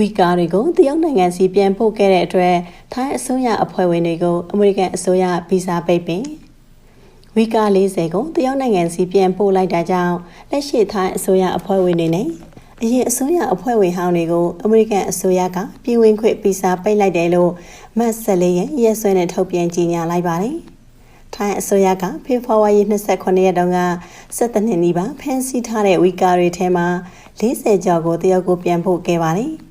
ဝီကာတွေကိုတရုတ်နိုင်ငံစီပြန်ပို့ခဲ့တဲ့အတွက်ထိုင်းအစိုးရအဖွဲ့ဝင်တွေကိုအမေရိကန်အစိုးရဗီဇာပိတ်ပင်ဝီကာ40ကိုတရုတ်နိုင်ငံစီပြန်ပို့လိုက်တာကြောင့်လက်ရှိထိုင်းအစိုးရအဖွဲ့ဝင်တွေနဲ့အရင်အစိုးရအဖွဲ့ဝင်ဟောင်းတွေကိုအမေရိကန်အစိုးရကပြည်ဝင်ခွင့်ဗီဇာပိတ်လိုက်တယ်လို့မတ်14ရက်ရက်စွဲနဲ့ထုတ်ပြန်ကြေညာလိုက်ပါတယ်။ထိုင်းအစိုးရကဖေဖော်ဝါရီ29ရက်တုန်းက17နှစ်နီးပါးဖမ်းဆီးထားတဲ့ဝီကာတွေထဲမှာ40ကျော်ကိုတရုတ်ကိုပြန်ပို့ခဲ့ပါတယ်။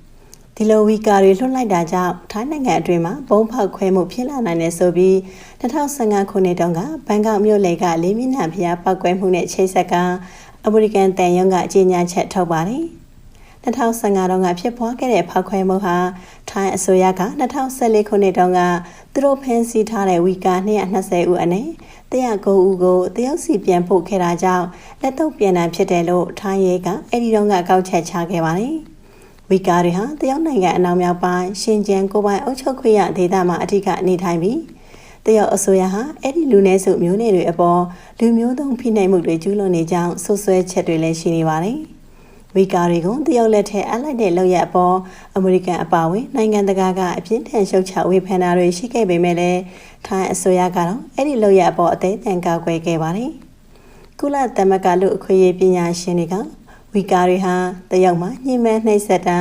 ဒီလိုဝီကာတွေလွှတ်လိုက်တာကြောင့်ထိုင်းနိုင်ငံအတွင်းမှာဘုံဖောက်ခွဲမှုဖြစ်လာနိုင်တယ်ဆိုပြီး2015ခုနှစ်တုန်းကဘန်ကောက်မြို့လေကလေးမြင့်နှံဖျားပောက်ကွဲမှုနဲ့ချိတ်ဆက်ကအမေရိကန်တန်ယုံကအကြေညာချက်ထုတ်ပါတယ်။2015တုန်းကဖြစ်ပွားခဲ့တဲ့ဖောက်ခွဲမှုဟာထိုင်းအစိုးရက2014ခုနှစ်တုန်းကသူတို့ဖမ်းဆီးထားတဲ့ဝီကာ220ဦးအနက်109ဦးကိုတရုတ်စီပြန်ပို့ခဲ့တာကြောင့်လက်တော့ပြန်တာဖြစ်တယ်လို့ထိုင်းရဲကအဲ့ဒီတုန်းကကောက်ချက်ချခဲ့ပါတယ်။ ဝီကာတွေဟာတရုတ်နိုင်ငံအနောက်မြောက်ပိုင်းရှင်ကျန်းကိုပိုင်အုပ်ချုပ်ခွင့်ရဒေသမှာအထူးကနေထိုင်ပြီးတရုတ်အစိုးရဟာအဲ့ဒီလူနည်းစုမျိုးနွယ်တွေအပေါ်လူမျိုးသုံးဖိနှိပ်မှုတွေကျူးလွန်နေကြောင်းဆွဆွဲချက်တွေလည်းရှိနေပါတယ်။ဝီကာတွေကိုတရုတ်လက်ထက်အလိုက်တဲ့လောက်ရအပေါ်အမေရိကန်အပါအဝင်နိုင်ငံတကာကအပြင်းထန်ရှုတ်ချဝေဖန်တာတွေရှိခဲ့ပေမဲ့လည်းထိုင်းအစိုးရကတော့အဲ့ဒီလောက်ရအပေါ်အသေးအံကာကွယ်ခဲ့ပါတယ်။ကုလသမဂ္ဂလူအခွင့်အရေးပညာရှင်တွေက ဝီကာတွေဟာတရုတ်မှာညှိမဲနှိပ်စက်တာ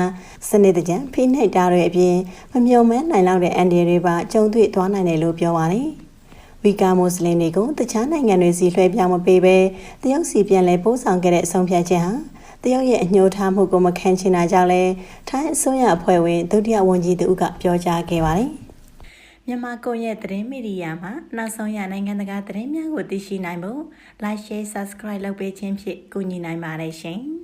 စနစ်တကျဖိနှိပ်တာတွေအပြင်မမြုံမဲနိုင်လောက်တဲ့အန်ဒီတွေပါကြုံတွေ့သွားနိုင်တယ်လို့ပြောပါတယ်။ဝီကာမွတ်စလင်တွေကိုတခြားနိုင်ငံတွေစီလွှဲပြောင်းမပေးဘဲတရုတ်စီပြန်လဲပို့ဆောင်ခဲ့တဲ့အဆုံးဖြတ်ချက်ဟာတရုတ်ရဲ့အညှိုးထားမှုကိုမခံချင်တာကြောင့်လဲထိုင်းအစိုးရအဖွဲ့ဝင်ဒုတိယဝန်ကြီးတူကပြောကြားခဲ့ပါတယ်။မြန်မာကွန်ရက်သတင်းမီဒီယာမှာနောက်ဆုံးရနိုင်ငံတကာသတင်းများကိုသိရှိနိုင်ဖို့ Like Share Subscribe လုပ်ပေးခြင်းဖြင့်ကူညီနိုင်ပါတယ်ရှင်။